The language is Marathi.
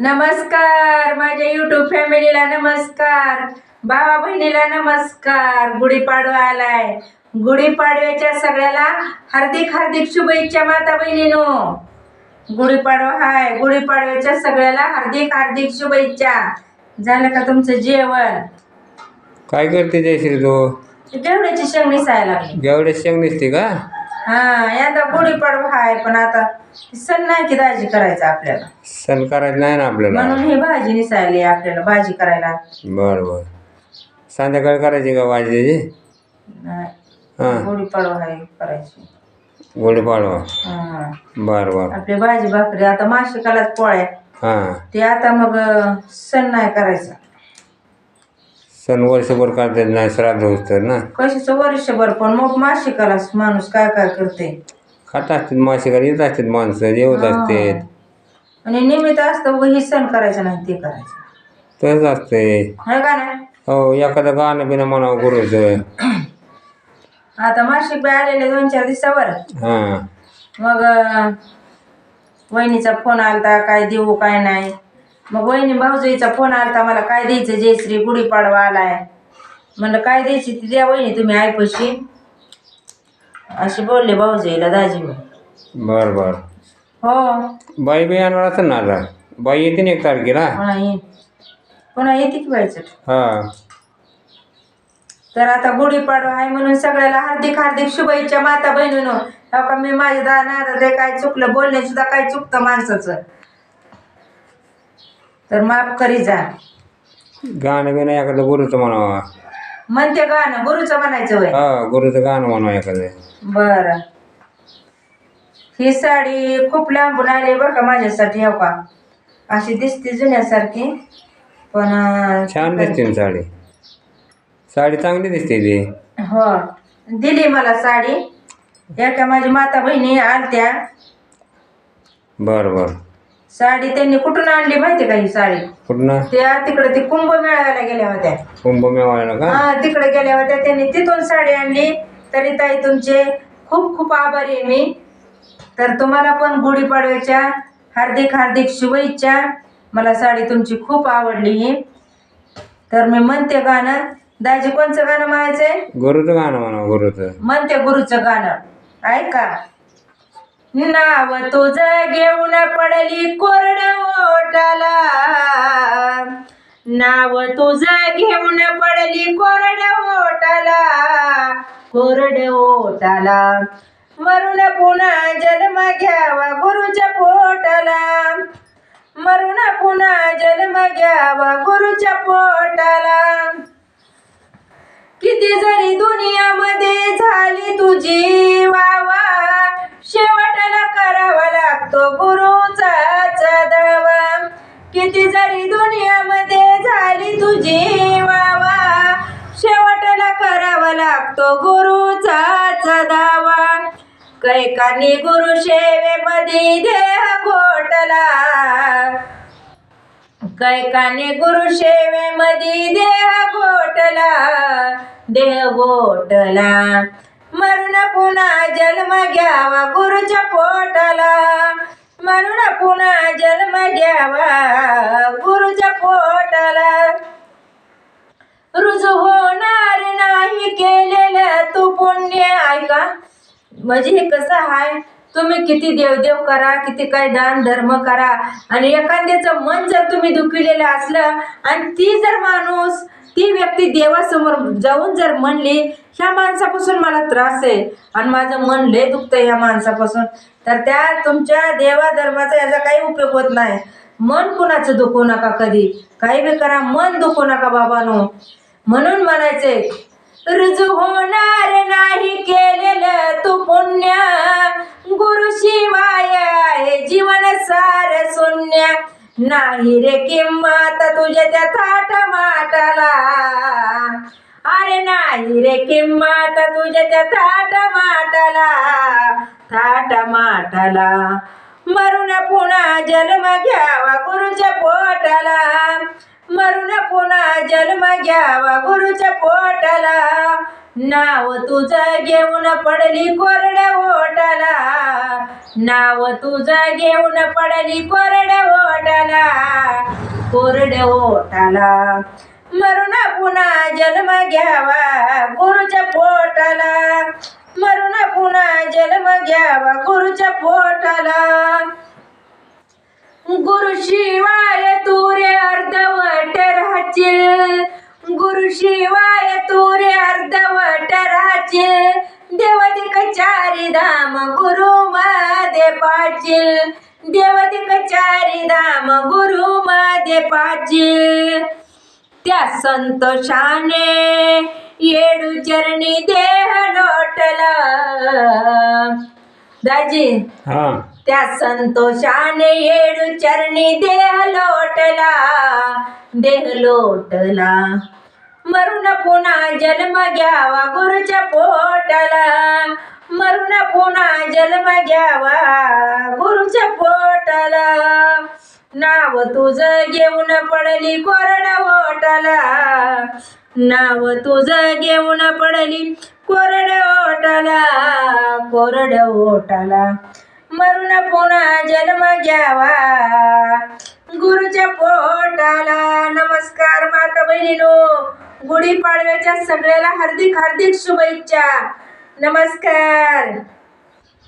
नमस्कार माझ्या युट्यूब फॅमिलीला नमस्कार भावा बहिणीला नमस्कार गुढीपाडवा आलाय. गुढीपाडव्याच्या सगळ्याला हार्दिक हार्दिक शुभेच्छा माता बहिणीनो. गुढीपाडवा हाय गुढीपाडव्याच्या सगळ्याला हार्दिक हार्दिक शुभेच्छा. झालं का तुमचं जेवण? काय करते जयश्री तू? जेवणाची शेंग निसायला लागली. जेवढे शेंग दिसते का? हा यंदा गुढीपाडवा हाय पण आता सण नाही की दाजी करायचा आपल्याला. सण करायचं नाही ना आपल्याला. म्हणून ही भाजी निसायली आपल्याला भाजी करायला. बरं बरं. संध्याकाळी करायची का भाजी नाही. हां. गुढीपाडवा आहे करायची. गुढीपाडवा हा. बरं बरं. आपली भाजी भाकरी आता मासिकालाच पोळ्या. हां. ते आता मग सण नाही करायचा. सण वर्षभर करतात नाही श्राद्ध होतं ना. कशाचं वर्षभर? पण मग मासिकालाच माणूस काय काय करते? खात असतात मासिकाला येत असतात माणसं जेवत असतात. आणि निमित्त असतं उगा ही सण करायचं नाही ते करायचं. तसंच असते है का नाही? हो एखादं गाणं बिणं म्हणावं गुरुचं. आता मासिक बाय आलेले दोन चार दिवसावर. हां. मग अं, वहिनीचा फोन आलता काय देऊ काय नाही. मग वहिनी भाऊजाईचा फोन आलता मला काय द्यायचं जयश्री गुढीपाडवा आलाय. म्हणलं काय द्यायची ती द्या वहिनी तुम्ही ऐपशी अशी बोलले भाऊजाईला दाजी मी. बरं बरं. हो. बाई बी येणार असेल ना आता? बाई येते ना एक तारखेला? पुन्हा येईन. पुन्हा येते की व्हायचं हां. तर आता गुढीपाडवा आहे म्हणून सगळ्याला हार्दिक हार्दिक शुभेच्छा माता बहिणीनो हो का मी माझ्या दाना ते काय चुकलं बोलणे सुद्धा काय चुकतं माणसाचं. तर माफ करी जा. गाणं बिणं एखादं गुरुचं म्हणावं. म्हणते गाणं गुरुचं म्हणायचं वय हा गुरुचं गाणं म्हणावं एखादं. बर. ही साडी खूप लांबून आली बरं का माझ्यासाठी हो का? अशी दिसते जुन्यासारखी पण अं, छान दिसते ना साडी. साडी चांगली दिसते ती. हो. दिली मला साडी. एका माझी माता बहिणी आलत्या. बरं बरं. साडी त्यांनी कुठून आणली माहिती का ही साडी? कुठनं? त्या तिकडे ती कुंभ मेळाव्याला गेल्या होत्या. कुंभमेळ्याला का? हा तिकडे गेल्या होत्या. त्यांनी तिथून साडी आणली. तरी ताई तुमचे खूप खूप आभारी आहे मी. तर तुम्हाला पण गुढीपाडव्याच्या हार्दिक हार्दिक शुभेच्छा. मला साडी तुमची खूप आवडली ही. तर मी म्हणते गाणं. दाजी कोणचं गाणं म्हणायचंय? गुरुचं गाणं म्हणावं गुरुचं. म्हणते गुरुचं गाणं. ऐका. नाव तुझं घेऊन पडली कोरड ओटाला नाव तुझं घेऊन पडली कोरड ओटाला कोरड ओटाला मरून पुन्हा जन्म घ्यावा गुरुच्या पोटाला. मरून पुन्हा जन्म घ्यावा गुरुच्या पोटाला. किती जरी दुनियामध्ये झाली तुझी वा कैकानी गुरु सेवेमध्ये देह घोटला। कैकाने गुरु सेवेमध्ये देह गोटला देह गोटला मरण पुन्हा जन्म घ्यावा गुरुच्या पोटाला। मरण पुन्हा जन्म घ्यावा गुरुच्या पोटाला। म्हणजे हे कसं आहे? तुम्ही किती देवदेव करा किती काय दान धर्म करा आणि एखाद्याचं मन जर तुम्ही दुखविलेलं असलं आणि ती जर माणूस ती व्यक्ती देवासमोर जाऊन जर म्हणली ह्या माणसापासून मला त्रास आहे आणि माझं मन लय दुखतं ह्या माणसापासून तर त्या तुमच्या देवा धर्माचा याचा काही उपयोग होत नाही. मन कुणाचं दुखवू नका कधी? काही बी करा मन दुखवू नका बाबानो. म्हणून म्हणायचंय रुजू होणार नाही केलेलं तू पुण्य. गुरु शिवाय आहे जीवन सार शून्य. नाही रे किंमत तुझ्या त्या थाट माटाला. अरे नाही रे किंमत तुझ्या त्या थाट माटाला. थाट माटाला. मरून पुन्हा जन्म घ्यावा गुरुच्या पोटाला. मरून पुन्हा जन्म घ्यावा गुरुच्या पोटाला. नाव तुझं घेऊन पडली कोरड्या ओटाला नाव तुझं घेऊन पडली कोरड्या ओटाला कोरड्या ओटाला मरून पुन्हा जन्म घ्यावा गुरुच्या पोटाला. मरून पुन्हा जन्म घ्यावा गुरुच्या पोटाला. गुरु शिवाय तुरे अर्धवट राहशील गुरु शिवाय तुरे अर्धवट राहशील देवदिक चारी धाम गुरु मध्ये पाचिल. देवदिक चारी धाम गुरु मध्ये पाचिल. त्या संतोषाने येडू चरणी देह लोटला. दाजी हा. त्या संतोषाने येडू चरणी देह लोटला देह लोटला. मरून पुन्हा जन्म घ्यावा गुरुच्या पोटाला. मरून पुन्हा जन्म घ्यावा गुरुच्या पोटाला. नाव तुझं घेऊन पडली कोरड ओटाला. नाव तुझं घेऊन पडली कोरड ओटाला कोरड ओटाला. मरून पुन्हा जन्म घ्यावा. गुरुच्या पोटाला नमस्कार माता बहिणीनो. गुढीपाडव्याच्या सगळ्याला हार्दिक हार्दिक शुभेच्छा. नमस्कार.